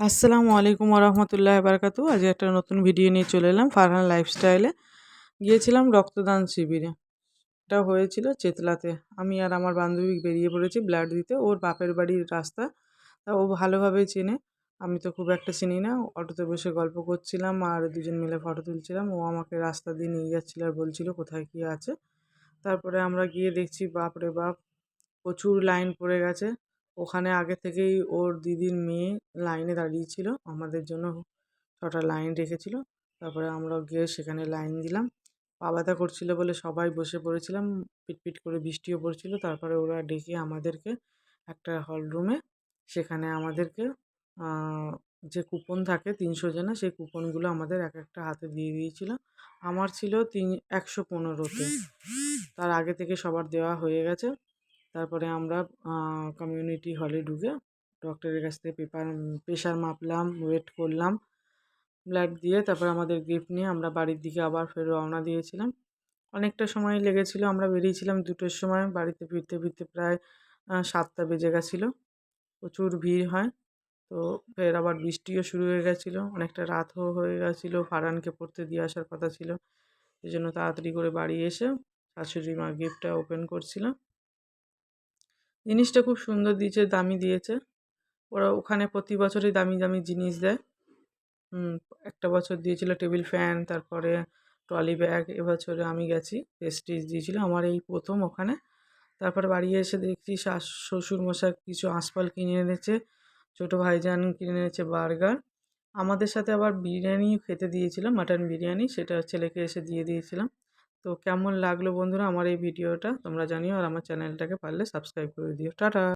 আসসালামু আলাইকুম রহমতুল্লাহ বারকাতু আজ একটা নতুন ভিডিও নিয়ে চলে এলাম ফারহান লাইফস্টাইলে। গিয়েছিলাম রক্তদান শিবিরে। এটা হয়েছিল চেতলাতে। আমি আর আমার বান্ধবী বেরিয়ে পড়েছি ব্লাড দিতে। ওর বাপের বাড়ির রাস্তা। তা ও ভালোভাবেই চেনে। আমি তো খুব একটা চিনি না। অটোতে বসে গল্প করছিলাম আর দুজন মিলে ফটো তুলছিলাম। ও আমাকে রাস্তা দিয়ে নিয়ে যাচ্ছিল আর বলছিল কোথায় কী আছে। তারপরে আমরা গিয়ে দেখছি, বাপরে বাপ, প্রচুর লাইন পড়ে গেছে। ওখানে আগে থেকেই ওর দিদির মেয়ে লাইনে দাঁড়িয়েছিল। আমাদের জন্য ছটা লাইন রেখেছিল। তারপরে আমরা গিয়ে সেখানে লাইন দিলাম। পা ব্যথা করছিল বলে সবাই বসে পড়েছিলাম। পিটপিট করে বৃষ্টিও পড়ছিল। তারপরে ওরা ডেকে আমাদেরকে একটা হল রুমে সেখানে আমাদেরকে যে কুপন থাকে তিনশো জনা সেই কুপনগুলো আমাদের এক একটা হাতে দিয়ে দিয়েছিল। আমার ছিল তিন, একশো পনেরোতে। তার আগে থেকে সবার দেওয়া হয়ে গেছে। তারপরে আমরা কমিউনিটি হলে ঢুকে ডক্টরের কাছ থেকে পেপার প্রেশার মাপলাম ওয়েট করলাম ব্লাড দিয়ে তারপর আমাদের গিফট নিয়ে আমরা বাড়ির দিকে আবার ফের রওনা দিয়েছিলাম। অনেকটা সময় লেগেছিলো, আমরা বেরিয়েছিলাম দুটোর সময়, বাড়িতে ফিরতে ফিরতে প্রায় সাতটা বেজে গেছিল। প্রচুর ভিড় হয়, তো ফের আবার বৃষ্টিও শুরু হয়ে গেছিল, অনেকটা রাতও হয়ে গেছিল ফারানকে পড়তে দিয়ে আসার কথা ছিল। এই জন্য তাড়াতাড়ি করে বাড়ি এসে শাশুড়ি মা গিফটটা ওপেন করছিলাম জিনিসটা খুব সুন্দর দিয়েছে, দামি দিয়েছে। ওরা ওখানে প্রতি বছরই দামি দামি জিনিস দেয়। একটা বছর দিয়েছিল টেবিল ফ্যান, তারপরে ট্রলি ব্যাগ এবছরে আমি গেছি, প্রেস্টিজ দিয়েছিল আমার এই প্রথম ওখানে। তারপরে বাড়ি এসে দেখছি শাশ শ্বশুর শ্বশুরমশাই কিছু আঁশপাল কিনে এনেছে, ছোটো ভাইজান কিনে এনেছে বার্গার। আমাদের সাথে আবার বিরিয়ানি খেতে দিয়েছিল, মাটন বিরিয়ানি, সেটা ছেলেকে এসে দিয়ে দিয়েছিলাম। তো কেমন লাগল বন্ধুরা আমার এই ভিডিওটা? তোমরা জানিও আর আমার চ্যানেলটাকে পারলে সাবস্ক্রাইব করে দিও। টাটা!